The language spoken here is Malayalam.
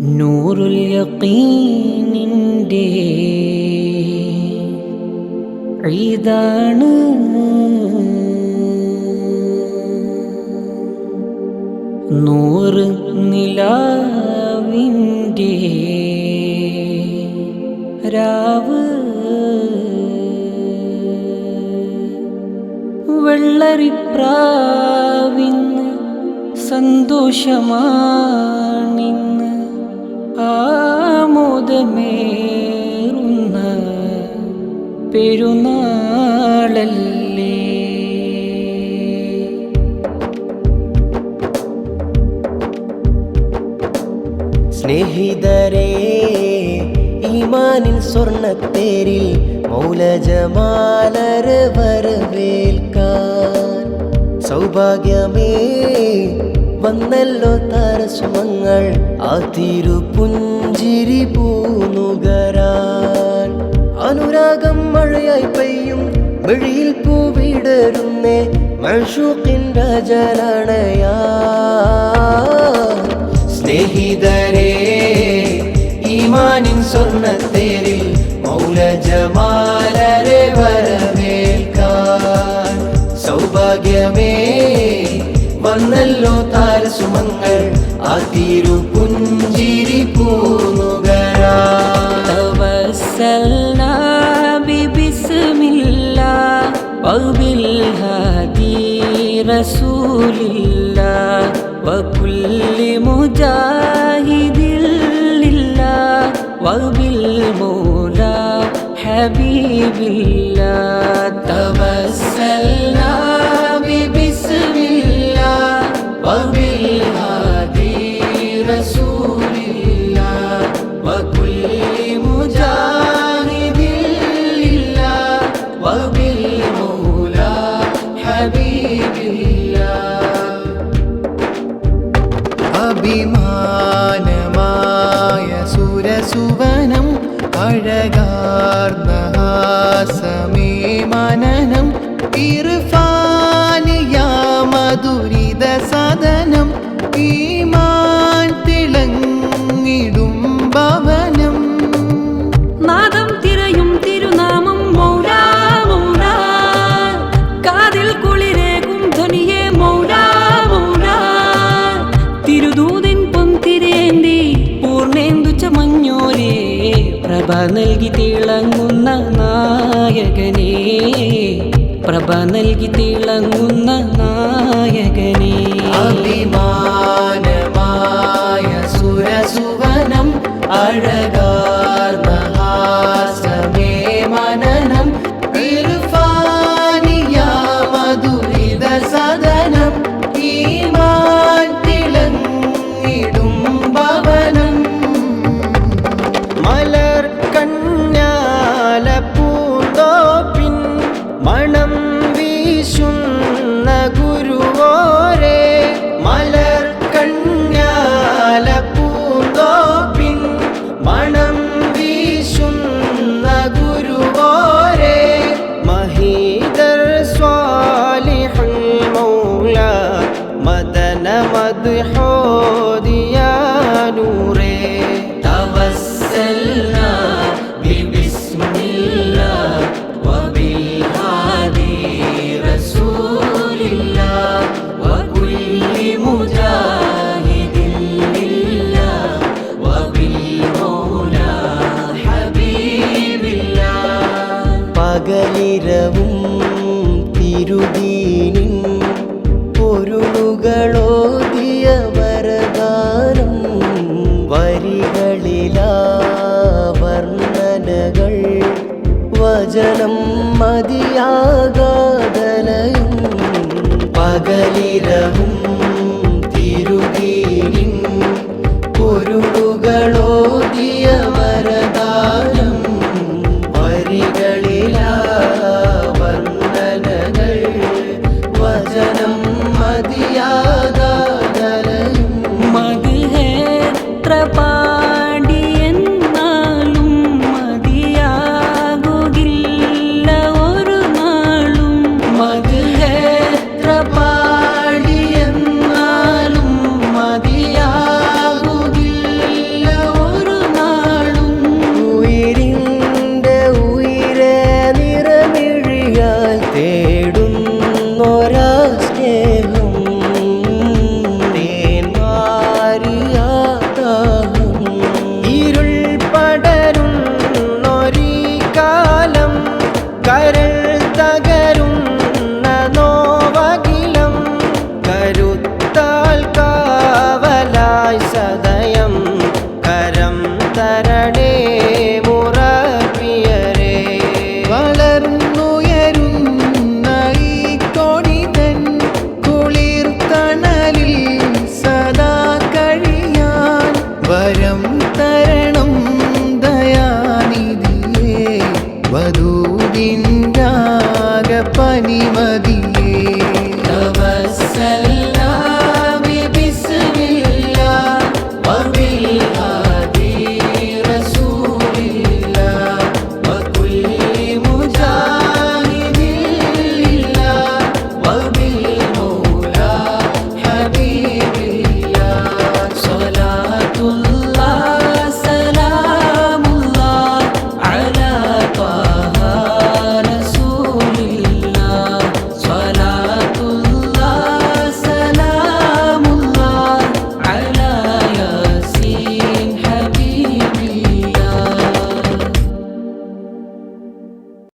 നൂറുൽ യക്കീനിന്റെ ഇതാണ്. നൂറ് നിലാവിന്റെ രാവ്. വെള്ളരിപ്രാവിന്ന് സന്തോഷമാണിന്ന് ആമോദമേറുന്ന പെരുന്നാളല്ലേ? സ്നേഹിതരെ ഈമാനിൻ സ്വർണത്തേരിൽ മൗലജമാലര് വരവേൽക്കാൻ സൗഭാഗ്യമേ വന്നല്ലോ താരസുമങ്ങൾ ആ തിരു പുഞ്ചിരി പൂനുകരാൻ അനുരാഗം മഴയായി പെയ്യും വഴിയിൽ പൂവിടരുന്നേ മഷൂക്കിൻ രാജനണയാ സ്നേഹിതരെ ഈമാനിൻ സ്വർണത്തേരിൽ മൗലജമാലരെ വരവേൽക്കാൻ സൗഭാഗ്യമേ വന്നല്ലോ താരസുമങ്ങൾ ആ തിരു പുഞ്ചിരി പൂനുകരാ توسلنا ببسم الله وبالهادي رسول الله وكل مجاهد لله وبالمولى حبيب الله സുരസുവനം അഴകാർന്ന ഹാസമേ മനനം ഇർഫാനിയ മധുരിത സദനം ഈമാൻ നൽകി തിളങ്ങുന്ന നായകനേ. പ്രഭ നൽകി തിളങ്ങുന്ന നായകനേ. അഭിമാനമായ സുരസുവനം അഴകാർന്ന മദന മദ്ഹോദിയ നൂറേ توسلنا ببسم الله وبالهادي رسول الله وكل مجاهد لله وبالمولى حبيب الله പകലിരവും തിരുദീനിൻ വചനം മതിയാകാതലയും പകലിരവും തിരുദീനിൻ പൊരുളുകളോതിയ വരദാനം zagueiro 你们